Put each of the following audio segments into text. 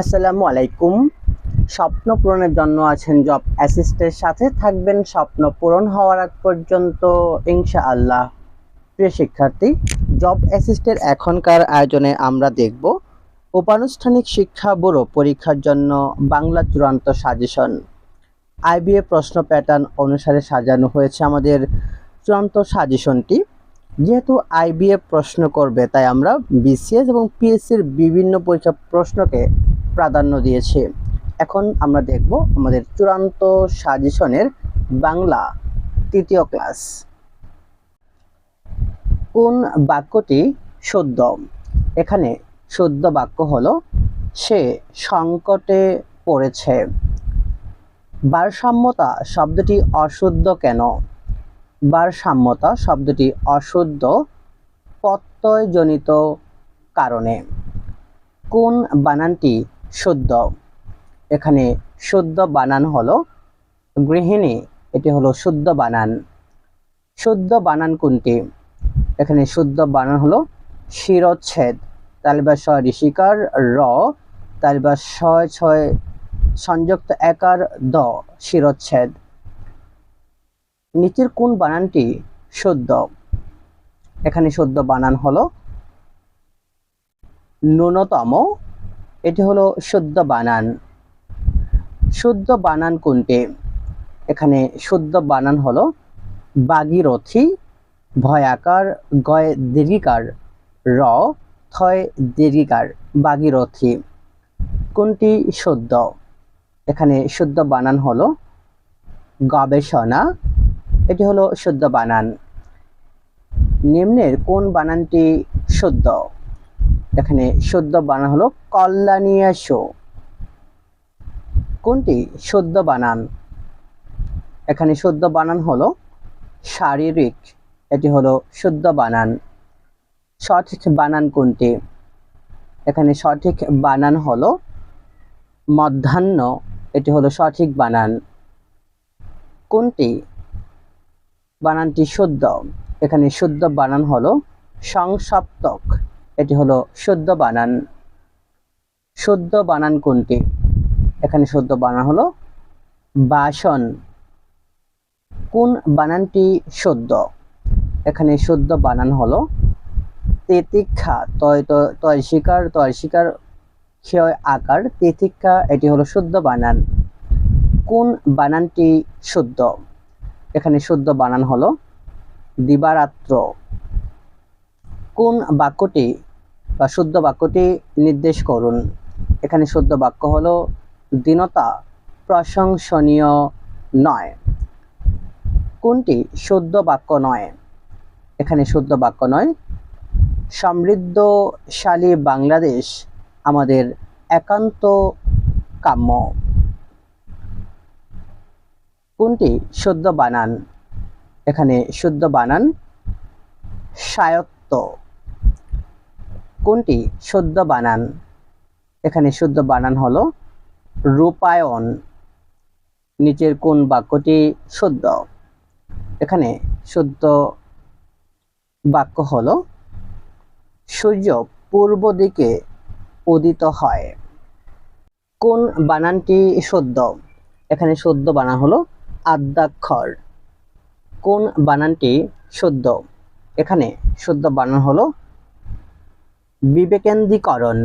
আসসালামু আলাইকুম স্বপ্ন পূরণের জন্য আছেন জব অ্যাসিস্টের সাথে থাকবেন স্বপ্ন পূরণ হওয়ার আগ পর্যন্ত, ইনশাআল্লাহ। প্রিয় শিক্ষার্থী জব অ্যাসিস্টের এখনকার আয়োজনে আমরা দেখব উপানুষ্ঠানিক শিক্ষা ব্যুরো পরীক্ষার জন্য বাংলা চূড়ান্ত সাজেশন। আইবিএ প্রশ্ন প্যাটার্ন অনুসারে সাজানো হয়েছে আমাদের চূড়ান্ত সাজেশনটি। যেহেতু আইবিএ প্রশ্ন করবে, তাই আমরা বিসিএস এবং পিএসসির বিভিন্ন পরীক্ষা প্রশ্নকে প্রাধান্য দিয়েছে। এখন আমরা দেখব আমাদের চূড়ান্ত সাজেশনের বাংলা তৃতীয় ক্লাস। কোন বাক্যটি শুদ্ধ এখানে শুদ্ধ বাক্য হলো, সে সংকটে পড়েছে। ভারসাম্যতা শব্দটি অশুদ্ধ কেন? ভারসাম্যতা শব্দটি অশুদ্ধ প্রত্যয়জনিত কারণে। কোন বানানটি শুদ্ধ। এখানে শুদ্ধ বানান হলো গৃহিণী, এটি হলো শুদ্ধ বানান। শুদ্ধ বানান কোনটি? এখানে শুদ্ধ বানান হলো শিরচ্ছেদ। তালিবা ছয় ঋষিকার র তালিবা ছয় ছয় সংযুক্ত একার দ, শিরচ্ছেদ। নিচের কোন বানানটি শুদ্ধ? এখানে শুদ্ধ বানান হলো ন্যূনতম এটি হলো শুদ্ধ বানান। শুদ্ধ বানান কোনটি? এখানে শুদ্ধ বানান হলো বাগিরথী, ভয়াকার, গয় দীর্ঘিকার, র, থয় দীর্ঘিকার, বাগিরথী। কোনটি শুদ্ধ? এখানে শুদ্ধ বানান হলো গবেষণা। এটি হলো শুদ্ধ বানান। নিম্নের কোন বানানটি শুদ্ধ? এখানে শুদ্ধ বানান হলো কল্যাণীয়াসো কোনটি? শুদ্ধ বানান। এখানে শুদ্ধ বানান হলো শারীরিক, এটি হলো শুদ্ধ বানান। সঠিক বানান কোনটি? এখানে সঠিক বানান হলো মধ্যাহ্ন, এটি হলো সঠিক বানান। কোনটি? বানানটি শুদ্ধ এখানে শুদ্ধ বানান হলো সংসপ্তক। এটি হলো শুদ্ধ বানান শুদ্ধ বানান কোনটি? এখানে শুদ্ধ বানান হলো বাসন। কোন বানানটি শুদ্ধ এখানে শুদ্ধ বানান হলো তেতিক্ষা, তয় তয় শিকার তয় শিকার, ক্ষয় আকার, তেতিক্ষা, এটি হলো শুদ্ধ বানান। কোন বানানটি শুদ্ধ এখানে শুদ্ধ বানান হলো দিবারাত্র। কোন বাক্যটি বা শুদ্ধ বাক্যটি নির্দেশ করুন। এখানে শুদ্ধ বাক্য হলো দীনতা প্রশংসনীয় নয়। কোনটি শুদ্ধ বাক্য নয়? এখানে শুদ্ধ বাক্য নয়। সমৃদ্ধশালী বাংলাদেশ আমাদের একান্ত কাম্য। কোনটি শুদ্ধ বানান? এখানে শুদ্ধ বানান স্বায়ত্ত। কোনটি? শুদ্ধ বানান। এখানে শুদ্ধ বানান হলো রূপায়ণ। নিচের কোন বাক্যটি শুদ্ধ? এখানে শুদ্ধ বাক্য হলো সূর্য পূর্ব দিকে উদিত হয়। কোন বানানটি শুদ্ধ? এখানে শুদ্ধ বানান হলো আদ্যাক্ষর। কোন বানানটি শুদ্ধ? এখানে শুদ্ধ বানান হলো বিবেকেন্দ্রীকরণ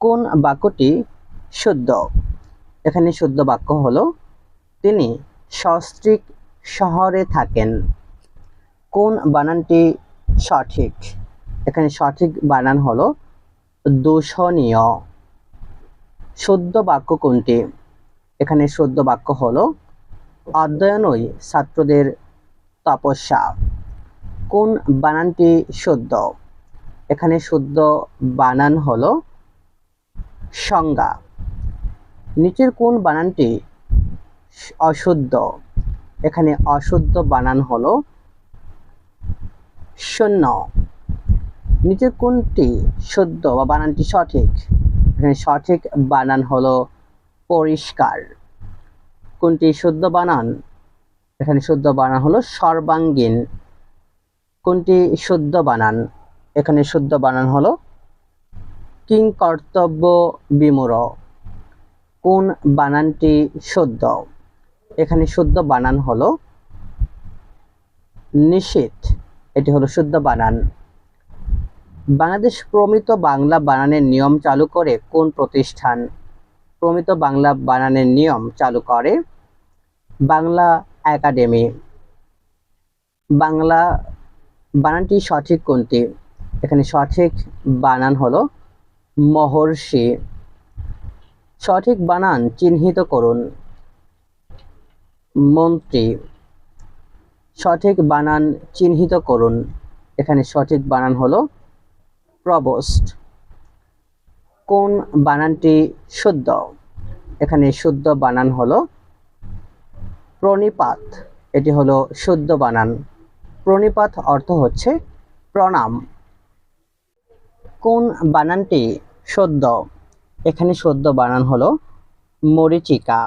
কোন বাক্যটি শুদ্ধ? এখানে শুদ্ধ বাক্য হলো, তিনি সস্ত্রিক শহরে থাকেন। কোন বানানটি সঠিক? এখানে সঠিক বানান হলো, দূষণীয়। শুদ্ধ বাক্য কোনটি? এখানে শুদ্ধ বাক্য হলো, অধ্যয়নই ছাত্রদের তপস্যা। কোন বানানটি শুদ্ধ? এখানে শুদ্ধ বানান হলো সংজ্ঞা। নিচের কোন বানানটি অশুদ্ধ? এখানে অশুদ্ধ বানান হলো শূন্য। নিচের কোনটি শুদ্ধ বা বানানটি সঠিক? এখানে সঠিক বানান হলো পরিষ্কার। কোনটি শুদ্ধ বানান? এখানে শুদ্ধ বানান হলো সর্বাঙ্গীন। কোনটি শুদ্ধ বানান? এখানে শুদ্ধ বানান হলো। কিং কর্তব্য বিমূঢ়। কোন বানানটি শুদ্ধ? এখানে শুদ্ধ বানান হলো নিষিদ্ধ এটি হলো শুদ্ধ বানান। বাংলাদেশ প্রমিত বাংলা বানানের নিয়ম চালু করে কোন প্রতিষ্ঠান? প্রমিত বাংলা বানানের নিয়ম চালু করে বাংলা একাডেমি। বাংলা বানানটি সঠিক কোনটি? এখানে সঠিক বানান হলো মহর্ষি। সঠিক বানান চিহ্নিত করুন। মন্ত্রী, সঠিক বানান চিহ্নিত করুন। এখানে সঠিক বানান হলো প্রবোস্ট কোন বানানটি শুদ্ধ? এখানে শুদ্ধ বানান হলো প্রণিপাত। এটি হলো শুদ্ধ বানান। প্রণিপাত অর্থ হচ্ছে প্রণাম। কোন বানানটি সদ্য? এখানে সদ্য বানান হলো মরিচিকা।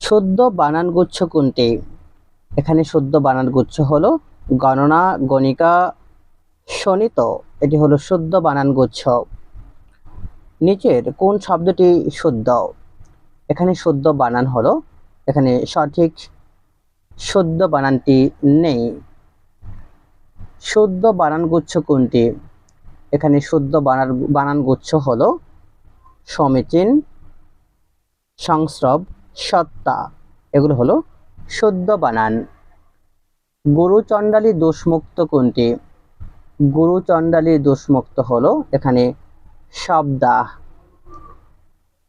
শুদ্ধ বানান গুচ্ছ কোনটি? এখানে শুদ্ধ বানান গুচ্ছ হলো গণনা, গণিকা শোনিত এটি হলো শুদ্ধ বানান গুচ্ছ নিচের কোন শব্দটি শুদ্ধ এখানে শুদ্ধ বানান হলো, এখানে সঠিক শুদ্ধ বানানটি নেই। শুদ্ধ বানান গুচ্ছ কোনটি? এখানে শুদ্ধ বানান বানান গুচ্ছ হলো সমীচীন, সংস্রব, সত্তা। এগুলো হলো শুদ্ধ বানান। গুরু চণ্ডালী দোষমুক্ত কোনটি? গুরু চণ্ডালী দোষমুক্ত হলো এখানে শব্দা।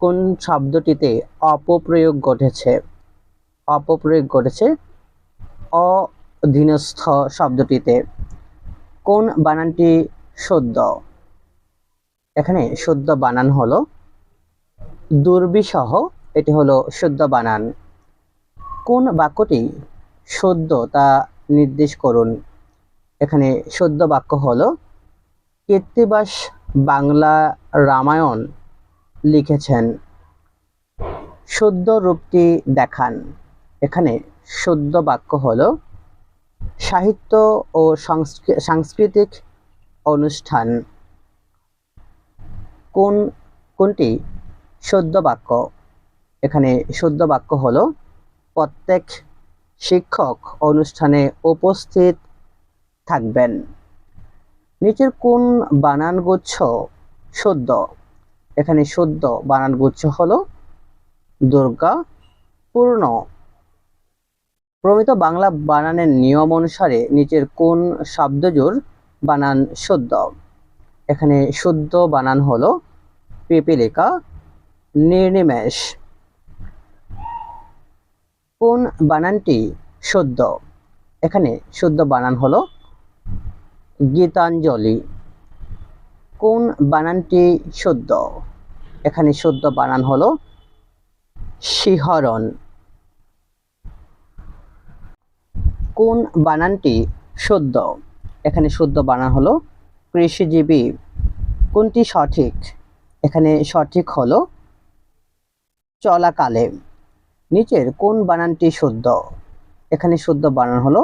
কোন শব্দটিতে অপপ্রয়োগ ঘটেছে? অপপ্রয়োগ ঘটেছে অধীনস্থ শব্দটিতে। কোন বানানটি শুদ্ধ এখানে শুদ্ধ বানান হলো। দুর্বিসহ এটি হলো শুদ্ধ বানান। কোন বাক্যটি শুদ্ধ তা নির্দেশ করুন। এখানে শুদ্ধ বাক্য হলো, কীর্তিবাস বাংলা রামায়ণ লিখেছেন। শুদ্ধ রূপটি দেখান। এখানে শুদ্ধ বাক্য হলো, সাহিত্য ও সাংস্কৃতিক অনুষ্ঠান। কোন, কোনটি? শুদ্ধ বাক্য। এখানে শুদ্ধ বাক্য হলো, প্রত্যেক শিক্ষক অনুষ্ঠানে উপস্থিত থাকবেন। নিচের কোন বানানগুচ্ছ শুদ্ধ এখানে শুদ্ধ বানানগুচ্ছ হলো, দুর্গা পূর্ণ। প্রমিত বাংলা বানানের নিয়ম অনুসারে নিচের কোন শব্দজোর বানান শুদ্ধ। এখানে শুদ্ধ বানান হলো পিপিলিকা, নির্নিমেষ। কোন বানানটি শুদ্ধ? এখানে শুদ্ধ বানান হলো গীতাঞ্জলি। কোন বানানটি শুদ্ধ? এখানে শুদ্ধ বানান হলো শিহরণ। কোন বানানটি শুদ্ধ? এখানে শুদ্ধ বানান হলো। কৃষিজীবী, কোনটি সঠিক? এখানে সঠিক হলো চলাকালে। নিচের কোন বানানটি শুদ্ধ এখানে শুদ্ধ বানান হলো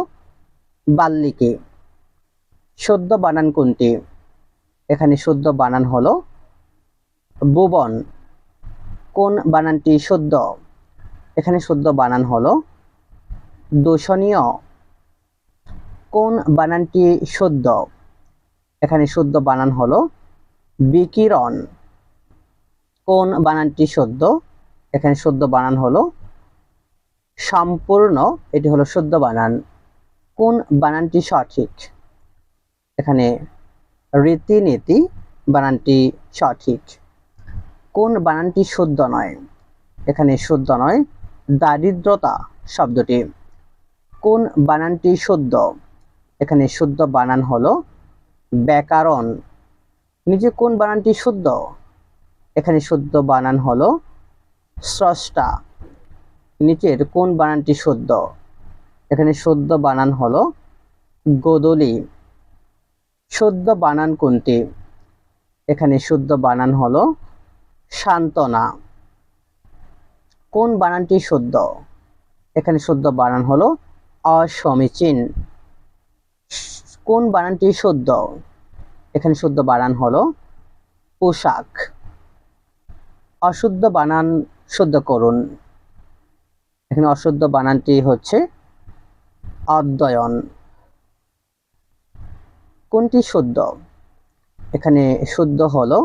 বাল্লিকে। শুদ্ধ বানান কোনটি? এখানে শুদ্ধ বানান হলো ভুবন কোন বানানটি শুদ্ধ এখানে শুদ্ধ বানান হলো দূষণীয় বানানটি শুদ্ধ? এখানে শুদ্ধ বানান হলো বিকিরণ। কোন বানানটি শুদ্ধ? এখানে শুদ্ধ বানান হলো সম্পূর্ণ, এটি হলো শুদ্ধ বানান। কোন বানানটি সঠিক? এখানে রীতিনীতি বানানটি সঠিক। কোন বানানটি শুদ্ধ নয়? এখানে শুদ্ধ নয়, দারিদ্রতা শব্দটি। কোন বানানটি শুদ্ধ? এখানে শুদ্ধ বানান হলো। ব্যাকরণ নিজে কোন বানানটি শুদ্ধ? এখানে শুদ্ধ বানান হলো স্রষ্টা, নিচের কোন বানানটি শুদ্ধ? এখানে শুদ্ধ বানান হলো গোদলি। শুদ্ধ বানান কোনটি? এখানে শুদ্ধ বানান হলো সান্ত্বনা। কোন বানানটি শুদ্ধ? এখানে শুদ্ধ বানান হলো অসমীচীন। কোন বানানটি শুদ্ধ এখানে শুদ্ধ বানান হলো পোশাক। অশুদ্ধ বানান শুদ্ধ করুন। এখানে অশুদ্ধ বানানটি হচ্ছে অধ্যয়ন। কোনটি শুদ্ধ এখানে শুদ্ধ হলো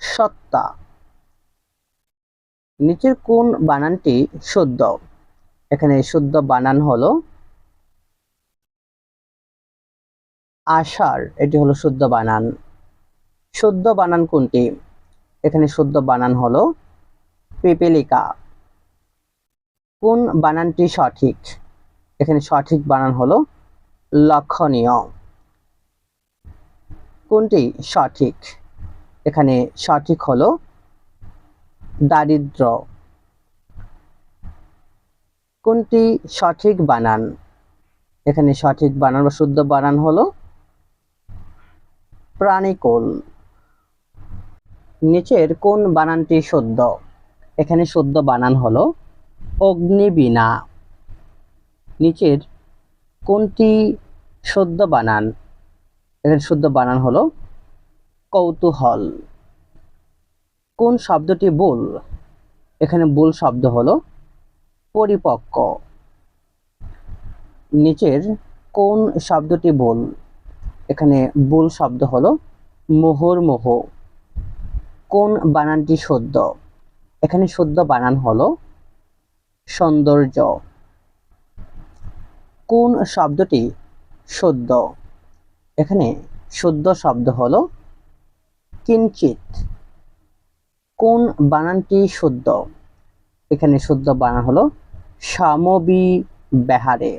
সত্তা। নিচের কোন বানানটি শুদ্ধ এখানে শুদ্ধ বানান হলো আষাঢ়, এটি হলো শুদ্ধ বানান। শুদ্ধ বানান কোনটি? এখানে শুদ্ধ বানান হলো পিপিলিকা। কোন বানানটি সঠিক? এখানে সঠিক বানান হলো লক্ষণীয়। কোনটি সঠিক? এখানে সঠিক হলো দারিদ্র। কোনটি সঠিক বানান? এখানে সঠিক বানান বা শুদ্ধ বানান হলো প্রাণীকুল। নিচের কোন বানানটি শুদ্ধ? এখানে শুদ্ধ বানান হলো অগ্নিবীণা। নিচের কোনটি শুদ্ধ বানান? এখানে শুদ্ধ বানান হলো কৌতূহল। কোন শব্দটি ভুল এখানে ভুল শব্দ হলো পরিপক্ক। নিচের কোন শব্দটি ভুল এখানে ভুল শব্দ হলো মোহরমোহ কোন বানানটি সদ্য? এখানে শুদ্ধ বানান হলো সৌন্দর্য। কোন শব্দটি সদ্য? এখানে শুদ্ধ শব্দ হলো কিঞ্চিত। কোন বানানটি শুদ্ধ এখানে শুদ্ধ বানান হলো সামবি বেহারে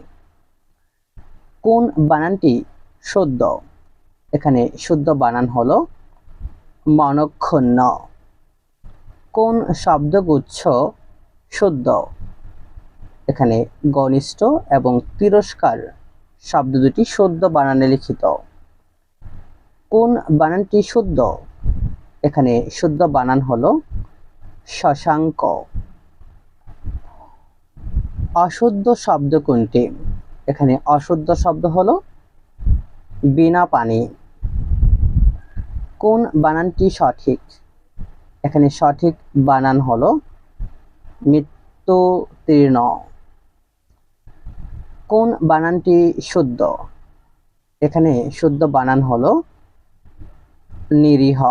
কোন বানানটি শুদ্ধ। এখানে শুদ্ধ বানান হলো মনক্ষুণ্ণ। কোন শব্দগুচ্ছ শুদ্ধ? এখানে ঘনিষ্ঠ এবং তিরস্কার শব্দ দুটি শুদ্ধ বানানে লিখিত। কোন বানানটি শুদ্ধ? এখানে শুদ্ধ বানান হলো শশাঙ্ক। অশুদ্ধ শব্দ কোনটি? এখানে অশুদ্ধ শব্দ হলো বিনা পানি। কোন বানানটি সঠিক? এখানে সঠিক বানান হলো মৃত্যুতীর্ণ কোন বানানটি শুদ্ধ? এখানে শুদ্ধ বানান হলো নিরীহ।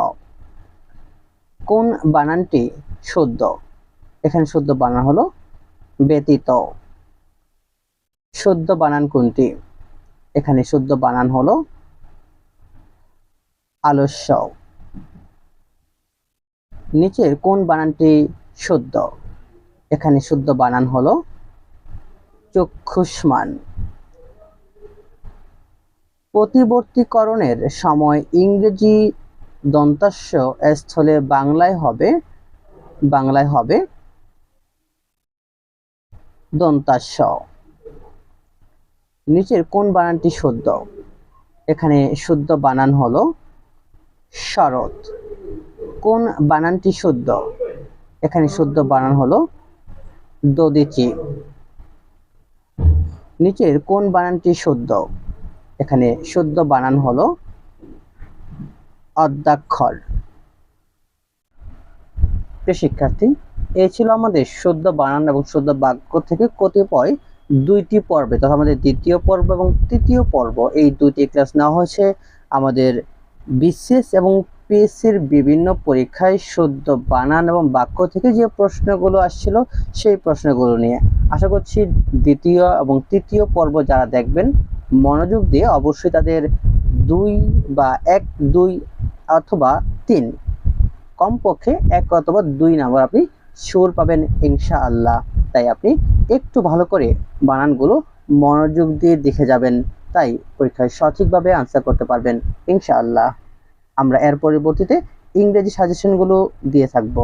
কোন বানানটি শুদ্ধ? এখানে শুদ্ধ বানান হলো ব্যতীত। শুদ্ধ বানান কোনটি? এখানে শুদ্ধ বানান হলো আলস্য। নিচের কোন বানানটি শুদ্ধ? এখানে শুদ্ধ বানান হলো চক্ষুষ্মান। প্রতিবর্তীকরণের সময় ইংরেজি দন্তাস্য স্থলে বাংলায় হবে বাংলায় হবে দন্তাস্য নিচের কোন বানানটি শুদ্ধ? এখানে শুদ্ধ বানান হলো শরৎ। কোন বানানটি শুদ্ধ? এখানে শুদ্ধ বানান হলো দদিচি। নিচের কোন বানানটি শুদ্ধ? এখানে শুদ্ধ বানান হলো অদ্যাক্ষর শিক্ষার্থী এই ছিল আমাদের শুদ্ধ বানান এবং শুদ্ধ বাক্য থেকে কতিপয় দুইটি পর্বে, তথা আমাদের দ্বিতীয় পর্ব এবং তৃতীয় পর্ব, এই দুটি ক্লাস নেওয়া হয়েছে আমাদের বিশেষ এবং পিএসসির বিভিন্ন পরীক্ষায় শুদ্ধ বানান এবং বাক্য থেকে যে প্রশ্নগুলো আসছিল সেই প্রশ্নগুলো নিয়ে। আশা করছি দ্বিতীয় এবং তৃতীয় পর্ব যারা দেখবেন, মনোযোগ দিয়ে অবশ্যই তাদের দুই বা এক, দুই অথবা তিন, কমপক্ষে এক অথবা দুই নাম্বার আপনি শিওর পাবেন ইনশা আল্লাহ তাই আপনি একটু ভালো করে বানানগুলো মনোযোগ দিয়ে দেখে যাবেন, তাই পরীক্ষায় সঠিকভাবে আনসার করতে পারবেন ইনশা আল্লাহ আমরা এর পরিবর্তীতে ইংরেজি সাজেশনগুলো দিয়ে থাকব।